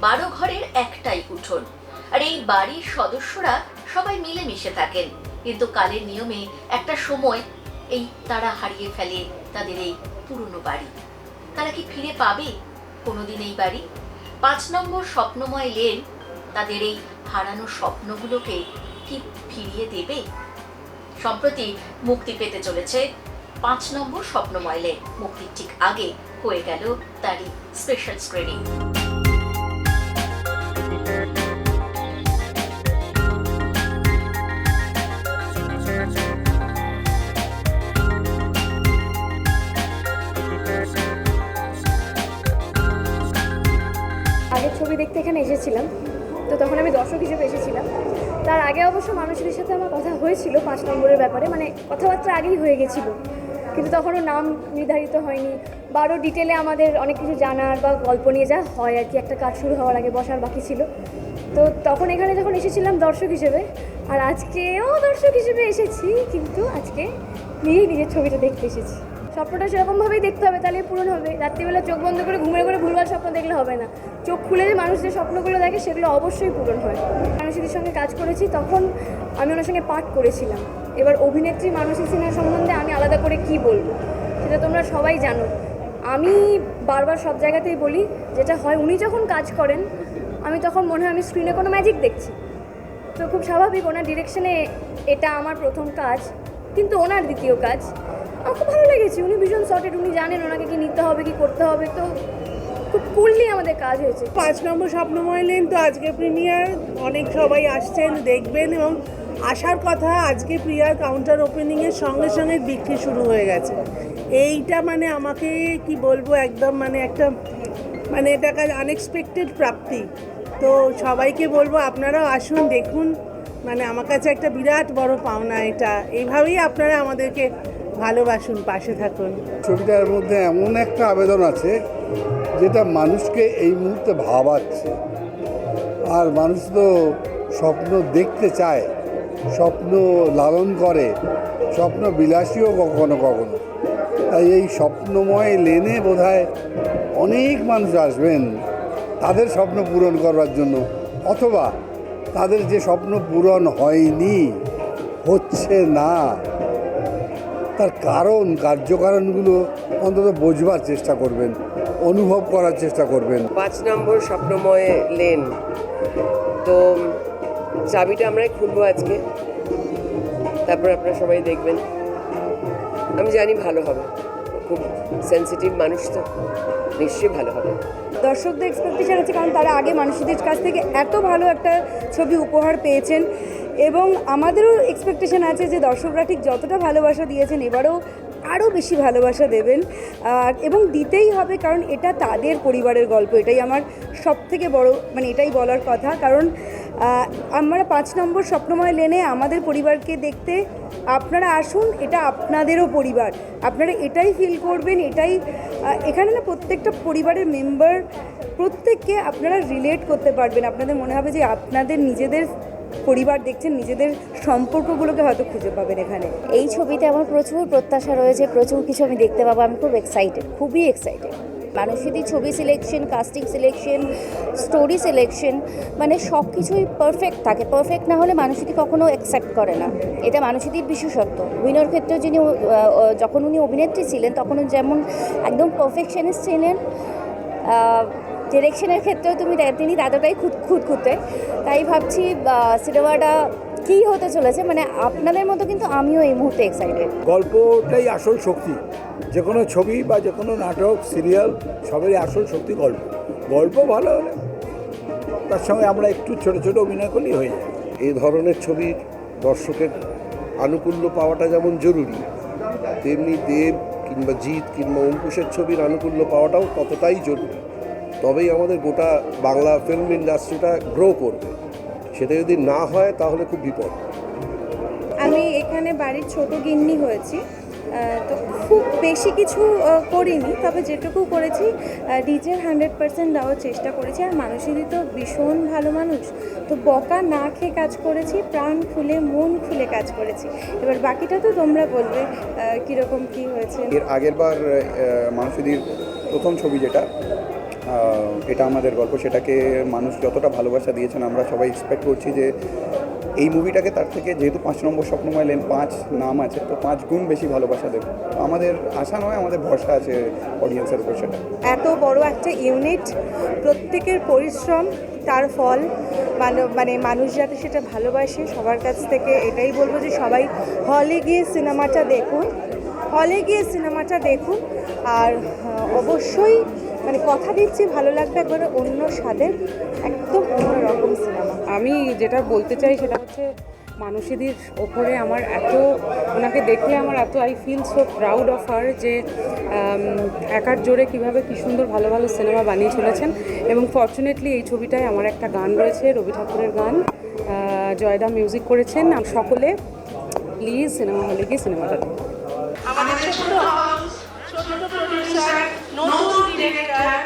বারো ঘরের একটাই উঠোন। আর এই বাড়ির সদস্যরা সবাই মিলেমিশে থাকেন। কিন্তু কালের নিয়মে একটা সময় এই তারা হারিয়ে ফেলে তাদের এই পুরনো বাড়ি। তারা কি ফিরে পাবে কোনোদিন এই বাড়ি? পাঁচ নম্বর স্বপ্নময় লেন তাদের এই হারানো স্বপ্নগুলোকে কি ফিরিয়ে দেবে? সম্প্রতি মুক্তি পেতে চলেছে পাঁচ নম্বর স্বপ্নময় লেন। মুক্তির ঠিক আগে হয়ে গেল তারই স্পেশাল স্ক্রিনিং আগের ছবি দেখতে এখানে এসেছিলাম। তো তখন আমি দর্শক হিসেবে এসেছিলাম। তার আগে অবশ্য মানুষদের সাথে আমার কথা হয়েছিল পাঁচ নম্বরের ব্যাপারে। মানে কথাবার্তা আগেই হয়ে গেছিল। কিন্তু তখনও নাম নির্ধারিত হয়নি। বা আরও ডিটেলে আমাদের অনেক কিছু জানার বা গল্প নিয়ে যা হয় আর কি, একটা কাজ শুরু হওয়ার আগে বসার বাকি ছিল। তো তখন এখানে যখন এসেছিলাম দর্শক হিসেবে, আর আজকেও দর্শক হিসেবে এসেছি, কিন্তু আজকে নিজেই নিজের ছবিটা দেখতে এসেছি। স্বপ্নটা সেরকমভাবেই দেখতে হবে তাহলে পূরণ হবে। রাত্রিবেলা চোখ বন্ধ করে ঘুমিয়ে করে ভুলভাল স্বপ্ন দেখলে হবে না। চোখ খুলে যে মানুষ যে স্বপ্নগুলো দেখে, সেগুলো অবশ্যই পূরণ হয়। মানুষদের সঙ্গে কাজ করেছি, তখন আমি ওনার সঙ্গে পাঠ করেছিলাম। এবার অভিনেত্রী মানসী সিনহার সম্বন্ধে আমি আলাদা করে কি বলব? সেটা তোমরা সবাই জানো। আমি বারবার সব জায়গাতেই বলি, যেটা হয় উনি যখন কাজ করেন, আমি তখন মনে হয় আমি স্ক্রিনে কোনো ম্যাজিক দেখছি। তো খুব স্বাভাবিক ওনার ডিরেকশনে এটা আমার প্রথম কাজ, কিন্তু ওনার দ্বিতীয় কাজ। আমার খুব ভালো লেগেছে, উনি ভীষণ সর্টেড উনি জানেন ওনাকে কি নিতে হবে, কি করতে হবে। তো খুব কুললি আমাদের কাজ হয়েছে। পাঁচ নম্বর স্বপ্নময় লেন তো আজকে প্রিমিয়ার অনেক সবাই আসছেন, দেখবেন এবং আসার কথা, আজকে প্রিয়ার কাউন্টার ওপেনিংয়ের সঙ্গে সঙ্গে বিক্রি শুরু হয়ে গেছে। এইটা মানে আমাকে কি বলব, একদম মানে একটা মানে এটা একটা আনএক্সপেক্টেড প্রাপ্তি। তো সবাইকে বলব, আপনারাও আসুন, দেখুন। মানে আমার কাছে একটা বিরাট বড় পাওনা এটা। এইভাবেই আপনারা আমাদেরকে ভালোবাসুন, পাশে থাকুন। ছবিটার মধ্যে এমন একটা আবেদন আছে, যেটা মানুষকে এই মুহূর্তে ভাবাচ্ছে। আর মানুষ তো স্বপ্ন দেখতে চায়, স্বপ্ন লালন করে, স্বপ্ন বিলাসীও কখনো কখনো। তাই এই স্বপ্নময় লেনে বোধহয় অনেক মানুষ আসবেন তাদের স্বপ্ন পূরণ করবার জন্য, অথবা তাদের যে স্বপ্ন পূরণ হয়নি, হচ্ছে না। তার কারণ কার্যকারণগুলো অন্তত বোঝবার চেষ্টা করবেন অনুভব করার চেষ্টা করবেন। পাঁচ নম্বর স্বপ্নময় লেন। তো চাবিটা আমরাই খুলবো আজকে। তারপর আপনারা সবাই দেখবেন। আমি জানি ভালো হবে। খুব সেন্সিটিভ মানুষ তো। নিশ্চয়ই ভালো হবে। দর্শকদের এক্সপেকটেশন আছে কারণ তারা আগে মানুষদের কাছ থেকে এত ভালো একটা ছবি উপহার পেয়েছেন। এবং আমাদেরও এক্সপেকটেশন আছে যে দর্শকরা ঠিক যতটা ভালোবাসা দিয়েছেন, এবারও আরও বেশি ভালোবাসা দেবেন। আর, এবং দিতেই হবে, কারণ এটা তাদের পরিবারের গল্প, এটাই আমার সব থেকে বড় মানে এটাই বলার কথা। কারণ আমরা পাঁচ নম্বর স্বপ্নময় লেনে আমাদের পরিবারকে দেখতে আপনারা আসুন, এটা আপনাদেরও পরিবার। আপনারা এটাই ফিল করবেন, এটাই এখানে না প্রত্যেকটা পরিবারের মেম্বার প্রত্যেককে আপনারা রিলেট করতে পারবেন। আপনাদের মনে হবে যে আপনাদের নিজেদের পরিবার দেখছেন, নিজেদের সম্পর্কগুলোকে হয়তো খুঁজে পাবেন এখানে। এই ছবিতে আমার প্রচুর প্রত্যাশা রয়েছে, প্রচুর কিছু আমি দেখতে পাবো। আমি খুব এক্সাইটেড খুবই এক্সাইটেড মানুষেরই ছবি selection casting selection story selection মানে সব কিছুই পারফেক্ট থাকে। পারফেক্ট না হলে মানুষটি কখনো অ্যাকসেপ্ট করে না। এটা মানুষটির বিশেষত্ব। উইনোর ক্ষেত্রেও যিনি যখন উনি অভিনেত্রী ছিলেন, তখন যেমন একদম পারফেকশনিস্ট ছিলেন ডিরেকশনের ক্ষেত্রেও তুমি তিনি ততটাই খুঁত খুঁতখুঁতে। তাই ভাবছি সিনেমাটা কী হতে চলেছে? মানে আপনাদের মতো কিন্তু আমিও এই মুহূর্তে এক্সাইটেড গল্পটাই আসল শক্তি। যে কোনো ছবি বা যে কোনো নাটক সিরিয়াল সবেরই আসল শক্তি গল্প। গল্প ভালো হলে তার সঙ্গে আমরা একটু ছোট ছোট অভিনয় করলেই হয়ে যায়। এই ধরনের ছবির দর্শকের আনুকূল্য পাওয়াটা যেমন জরুরি তেমনি দেব কিংবা জিৎ কিংবা অঙ্কুশের ছবির আনুকূল্য পাওয়াটাও ততটাই জরুরি। তবেই আমাদের গোটা বাংলা ফিল্ম ইন্ডাস্ট্রিটা গ্রো করবে। সেটা যদি না হয়, তাহলে খুব বিপদ। আমি এখানে বাড়ির ছোট গিন্নি হয়েছি। তো খুব বেশি কিছু করিনি, তবে যেটুকু করেছি ডিজের হান্ড্রেড পার্সেন্ট দেওয়ার চেষ্টা করেছি। আর মানুষেরই তো ভীষণ ভালো মানুষ। তো বকা না খেয়ে কাজ করেছি, প্রাণ খুলে মন খুলে কাজ করেছি। এবার বাকিটা তো তোমরা বলবে কীরকম কী হয়েছে। এর আগের বার মানুষদের প্রথম ছবি যেটা এটা আমাদের গল্প, সেটাকে মানুষ যতটা ভালোবাসা দিয়েছেন, আমরা সবাই এক্সপেক্ট করছি যে এই মুভিটাকে তার থেকে যেহেতু পাঁচ নম্বর স্বপ্নময় লেন পাঁচ নাম আছে, তো পাঁচ গুণ বেশি ভালোবাসা দেবে। আমাদের আশা নয়, আমাদের ভরসা আছে অডিয়েন্সের উপর সেটা। এত বড় একটা ইউনিট প্রত্যেকের পরিশ্রম, তার ফল মানব মানে মানুষ যাতে সেটা ভালোবাসে, সবার কাছ থেকে এটাই বলব যে সবাই হলে গিয়ে সিনেমাটা দেখুন হলে গিয়ে সিনেমাটা দেখুন, আর অবশ্যই মানে কথা দিচ্ছি ভালো লাগবে একবারে অন্য স্বাদের একদম অন্যরকম সিনেমা আমি যেটা বলতে চাই সেটা হচ্ছে মানুষীদের ওপরে আমার এত ওনাকে দেখলে আমার এত I feel so proud of her যে একার জোরে কীভাবে কী সুন্দর ভালো ভালো সিনেমা বানিয়ে চলেছেন। এবং ফর্চুনেটলি এই ছবিটায় আমার একটা গান রয়েছে রবি ঠাকুরের গান জয়দা মিউজিক করেছেন। আম- সকলে প্লিজ সিনেমা হলে গিয়ে সিনেমাটা দেখুন। আমাদের ছোট হাউস ছোট প্রডিউসার নতুন ডিরেক্টর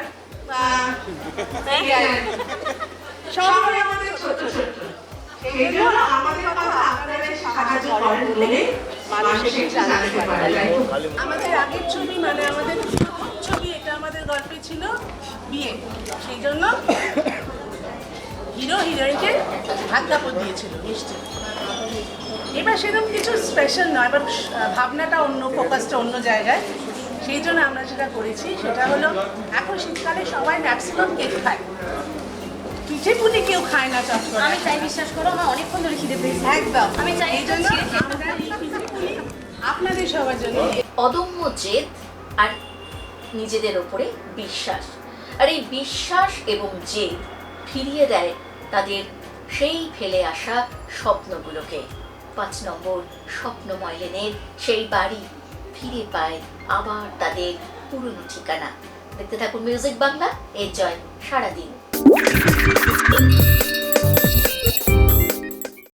সবাই আমাদের ছোট ছোট সেই জন্য আমাদের কথা আপনারা সাহায্য করেন বলে মানুষের জানাতে পারে আমাদের আগের ছবি মানে আমাদের প্রথম ছবি এটা আমাদের গল্পে ছিল বিয়ে। সেই জন্য হিরো হিরোইনকে দিয়েছিল এবার সেরকম কিছু স্পেশাল নয় এবার ভাবনাটা অন্য ফোকাসটা অন্য জায়গায়। সেই জন্য আমরা যেটা করেছি সেটা হলো এখন শীতকালে সবাই ম্যাক্সিমাম কেক খায়। পিঠে পুলি কেউ খায় না করে। আমি চাই বিশ্বাস করো আমার অনেকক্ষণ ধরে খিদে পেয়েছে। একদম। আমি চাই এই জন্য আপনাদের সবার জন্য অদম্য জেদ আর নিজেদের ওপরে বিশ্বাস। আর এই বিশ্বাস এবং জেদ ফিরিয়ে দেয় তাদের সেই ফেলে আসা স্বপ্নগুলোকে। পাঁচ নম্বর স্বপ্নময় লেনের সেই বাড়ি ফিরে পায় আবার তাদের পুরনো ঠিকানা। দেখতে থাকুন মিউজিক বাংলা এর জয় সারাদিন।